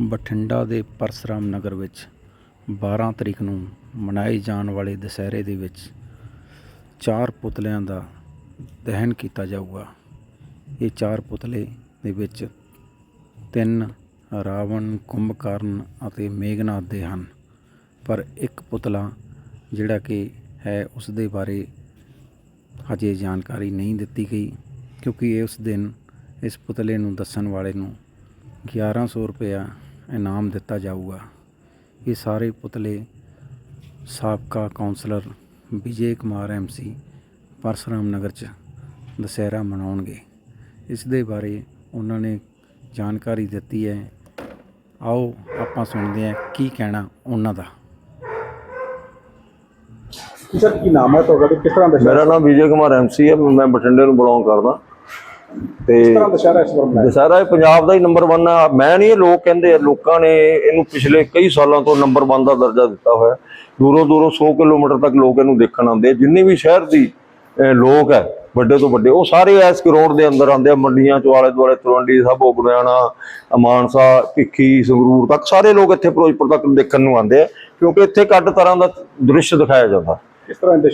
ਬਠਿੰਡਾ ਦੇ ਪਰਸਰਾਮ ਨਗਰ ਵਿੱਚ 12 ਤਰੀਕ ਨੂੰ ਮਨਾਏ ਜਾਣ ਵਾਲੇ ਦੁਸਹਿਰੇ ਦੇ ਵਿੱਚ ਚਾਰ ਪੁਤਲਿਆਂ ਦਾ ਦਹਨ ਕੀਤਾ ਜਾਊਗਾ। ਇਹ ਚਾਰ ਪੁਤਲੇ ਦੇ ਵਿੱਚ ਤਿੰਨ ਰਾਵਣ, ਕੁੰਭਕਰਨ ਅਤੇ ਮੇਘਨਾਥ ਦੇ ਹਨ। ਪਰ ਇੱਕ ਪੁਤਲਾ ਜਿਹੜਾ ਕਿ ਹੈ ਉਸ ਦੇ ਬਾਰੇ ਹਜੇ ਜਾਣਕਾਰੀ ਨਹੀਂ ਦਿੱਤੀ ਗਈ, ਕਿਉਂਕਿ ਉਸ ਦਿਨ ਇਸ ਪੁਤਲੇ ਨੂੰ ਦੱਸਣ ਵਾਲੇ ਨੂੰ 1100 ਰੁਪਇਆ ਇਨਾਮ ਦਿੱਤਾ ਜਾਊਗਾ। ਇਹ ਸਾਰੇ ਪੁਤਲੇ ਸਾਬਕਾ ਕਾਉਂਸਲਰ ਵਿਜੇ ਕੁਮਾਰ ਐਮਸੀ ਪਰਸਰਾਮ ਨਗਰ ਚ ਦੁਸਹਿਰਾ ਮਨਾਉਣਗੇ। ਇਸ ਦੇ ਬਾਰੇ ਉਹਨਾਂ ਨੇ ਜਾਣਕਾਰੀ ਦਿੱਤੀ ਹੈ। ਆਓ ਆਪਾਂ ਸੁਣਦੇ ਹਾਂ ਕੀ ਕਹਿਣਾ ਉਹਨਾਂ ਦਾ। ਸਰ ਕੀ ਨਾਮ ਹੈ ਤੁਹਾਡਾ ਤੇ ਕਿਸ ਤਰ੍ਹਾਂ ਦਾ ਮੇਰਾ ਨਾਮ ਵਿਜੇ ਕੁਮਾਰ ਐਮਸੀ ਹੈ। ਮੈਂ ਬਠਿੰਡੇ ਨੂੰ ਬਿਲੋਂਗ ਕਰਦਾ। ਤੇ ਦੁਸ਼ਹਿਰਾ ਇਸ ਵਾਰ ਮਨਾਇਆ? ਦਸਹਿਰਾ ਇਹ ਪੰਜਾਬ ਦਾ ਹੀ ਨੰਬਰ 1 ਆ। ਮੈਂ ਨਹੀਂ ਇਹ ਲੋਕ ਕਹਿੰਦੇ ਆ ਲੋਕਾਂ ਨੇ ਇਹਨੂੰ ਪਿਛਲੇ ਕਈ ਸਾਲਾਂ ਤੋਂ ਨੰਬਰ 1 ਦਾ ਦਰਜਾ ਦਿੱਤਾ ਹੋਇਆ। ਦੂਰੋਂ ਦੂਰੋਂ 100 ਕਿਲੋਮੀਟਰ ਤੱਕ ਲੋਕ ਇਹਨੂੰ ਦੇਖਣ ਆਉਂਦੇ। ਜਿੰਨੇ ਵੀ ਸ਼ਹਿਰ ਦੀ ਲੋਕ ਹੈ ਵੱਡੇ ਤੋਂ ਵੱਡੇ ਉਹ ਸਾਰੇ ਇਸ ਗਰਾਊਂਡ ਦੇ ਅੰਦਰ ਆਉਂਦੇ ਆ। ਮੰਡੀਆਂ ਚੋਂ ਆਲੇ ਦੁਆਲੇ ਤਲਵੰਡੀ ਸਾਬੋ ਗੁਰਿਆਣਾ ਮਾਨਸਾ ਭਿੱਖੀ ਸੰਗਰੂਰ ਤੱਕ ਸਾਰੇ ਲੋਕ ਇੱਥੇ ਫਿਰੋਜ਼ਪੁਰ ਤੱਕ ਦੇਖਣ ਨੂੰ ਆਉਂਦੇ ਆ। ਕਿਉਂਕਿ ਇੱਥੇ ਕੱਟ ਤਰ੍ਹਾਂ ਦਾ ਦ੍ਰਿਸ਼ ਦਿਖਾਇਆ ਜਾਂਦਾ। ਕਿਸ ਤਰ੍ਹਾਂ ਦੇ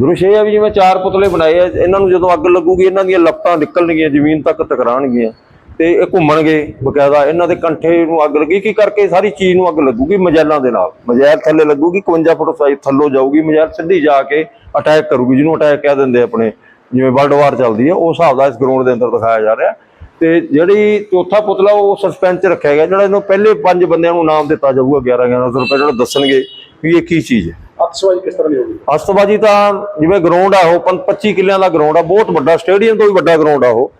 ਦ੍ਰਿਸ਼ ਇਹ ਆ ਵੀ ਜਿਵੇਂ ਚਾਰ ਪੁਤਲੇ ਬਣਾਏ ਆ, ਇਹਨਾਂ ਨੂੰ ਜਦੋਂ ਅੱਗ ਲੱਗੂਗੀ, ਇਹਨਾਂ ਦੀਆਂ ਲੱਤਾਂ ਨਿਕਲਣਗੀਆਂ, ਜ਼ਮੀਨ ਤੱਕ ਟਕਰਾਣਗੀਆਂ ਤੇ ਇਹ ਘੁੰਮਣਗੇ ਬਕਾਇਦਾ, ਇਹਨਾਂ ਦੇ ਕੰਠੇ ਨੂੰ ਅੱਗ ਲੱਗੀ, ਕੀ ਕਰਕੇ ਸਾਰੀ ਚੀਜ਼ ਨੂੰ ਅੱਗ ਲੱਗੂਗੀ ਮਜੈਲਾਂ ਦੇ ਨਾਲ। ਮਜੈਲ ਥੱਲੇ ਲੱਗੂਗੀ 51 ਫੁੱਟ ਸਾਈਜ਼ ਥੱਲੋਂ ਜਾਊਗੀ, ਮਜੈਲ ਸਿੱਧੀ ਜਾ ਕੇ ਅਟੈਕ ਕਰੂਗੀ, ਜਿਹਨੂੰ ਅਟੈਕ ਕਹਿ ਦਿੰਦੇ ਆਪਣੇ, ਜਿਵੇਂ ਵਰਲਡ ਵਾਰ ਚੱਲਦੀ ਹੈ ਉਸ ਹਿਸਾਬ ਦਾ ਇਸ ਗਰਾਊਂਡ ਦੇ ਅੰਦਰ ਦਿਖਾਇਆ ਜਾ ਰਿਹਾ। ਤੇ ਜਿਹੜੀ ਚੌਥਾ ਪੁਤਲਾ, ਉਹ ਸਸਪੈਂਸ 'ਚ ਰੱਖਿਆ ਗਿਆ, ਜਿਹੜਾ ਇਹਨੂੰ ਪਹਿਲੇ ਪੰਜ ਬੰਦਿਆਂ ਨੂੰ ਨਾਮ ਦਿੱਤਾ ਜਾਊਗਾ 11 1100 ਰੁਪਏ, ਜਿਹੜਾ ਦੱਸਣਗੇ ਵੀ ਇਹ ਕੀ ਚੀਜ਼ ਹੈ। ਅਤਸਵਾਈ ਕਿਸ ਤਰ੍ਹਾਂ ਦੀ ਹੋਗੀ ਅਸਤਬਾਜੀ ਤਾਂ ਜਿਵੇਂ ਗਰਾਊਂਡ ਆ ਉਹ, ਪੰ- 25 ਕਿੱਲਿਆਂ ਦਾ ਗਰਾਊਂਡ ਆ, ਬਹੁਤ ਵੱਡਾ ਸਟੇਡੀਅਮ ਤੋਂ ਵੀ ਵੱਡਾ ਗਰਾਊਂਡ ਆ ਉਹ,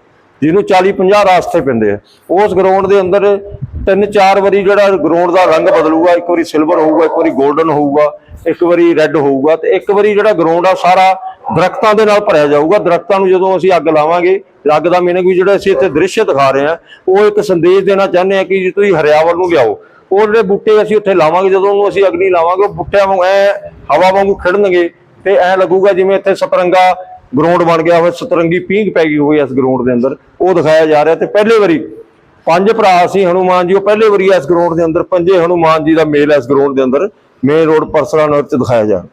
ਜਿਹਨੂੰ 40 50 ਰਾਸਤੇ ਪੈਂਦੇ ਆ। ਉਸ ਗਰਾਊਂਡ ਦੇ ਅੰਦਰ ਤਿੰਨ ਚਾਰ ਵਾਰੀ ਜਿਹੜਾ ਗਰਾਊਂਡ ਦਾ ਰੰਗ ਬਦਲੂਗਾ, ਇੱਕ ਵਾਰੀ ਸਿਲਵਰ ਹੋਊਗਾ, ਇੱਕ ਵਾਰੀ 골ਡਨ ਹੋਊਗਾ, ਇੱਕ ਵਾਰੀ ਰੈੱਡ ਹੋਊਗਾ ਤੇ ਇੱਕ ਵਾਰੀ ਜਿਹੜਾ ਗਰਾਊਂਡ ਆ ਸਾਰਾ ਦਰਖਤਾਂ ਦੇ ਨਾਲ ਭਰਿਆ ਜਾਊਗਾ। ਦਰਖਤਾਂ ਨੂੰ ਜਦੋਂ ਅਸੀਂ ਅੱਗ ਲਾਵਾਂਗੇ, ਅੱਗ ਦਾ ਮੀਨਿੰਗ ਵੀ ਜਿਹੜਾ ਅਸੀਂ ਇੱਥੇ ਦ੍ਰਿਸ਼ ਦਿਖਾ ਰਹੇ ਆ ਉਹ ਇੱਕ ਸੰਦੇਸ਼ ਦੇਣਾ ਚਾਹੁੰਦੇ ਆ ਕਿ ਜੀ ਤੁਸੀਂ ਹਰਿਆਵਲ ਨੂੰ ਲਿਆਓ। ਉਹ ਜਿਹੜੇ ਬੂਟੇ ਅਸੀਂ ਉੱਥੇ ਲਾਵਾਂਗੇ, ਜਦੋਂ ਉਹਨੂੰ ਅਸੀਂ ਅਗਨੀ ਲਾਵਾਂਗੇ, ਉਹ ਬੂਟਿਆਂ ਵਾਂਗ ਐ ਹਵਾ ਵਾਂਗੂ ਖਿੜਨਗੇ ਤੇ ਐ ਲੱਗੂਗਾ ਜਿਵੇਂ ਇੱਥੇ ਸਤਰੰਗਾ ਗਰਾਊਂਡ ਬਣ ਗਿਆ ਹੋਵੇ, ਸਤਰੰਗੀ ਪੀਂਘ ਪੈ ਗਈ ਹੋਵੇ ਇਸ ਗਰਾਊਂਡ ਦੇ ਅੰਦਰ। ਉਹ ਦਿਖਾਇਆ ਜਾ ਰਿਹਾ ਤੇ ਪਹਿਲੇ ਵਾਰੀ ਪੰਜ ਭਰਾ ਸੀ ਹਨੂਮਾਨ ਜੀ, ਉਹ ਪਹਿਲੇ ਵਾਰੀ ਇਸ ਗਰਾਊਂਡ ਦੇ ਅੰਦਰ ਪੰਜੇ ਹਨੂਮਾਨ ਜੀ ਦਾ ਮੇਲ ਇਸ ਗਰਾਊਂਡ ਦੇ ਅੰਦਰ। ਮੇਨ ਰੋਡ ਪਰਸਰਾ ਨਗਰ ਚ ਦਿਖਾਇਆ ਜਾ ਰਿਹਾ।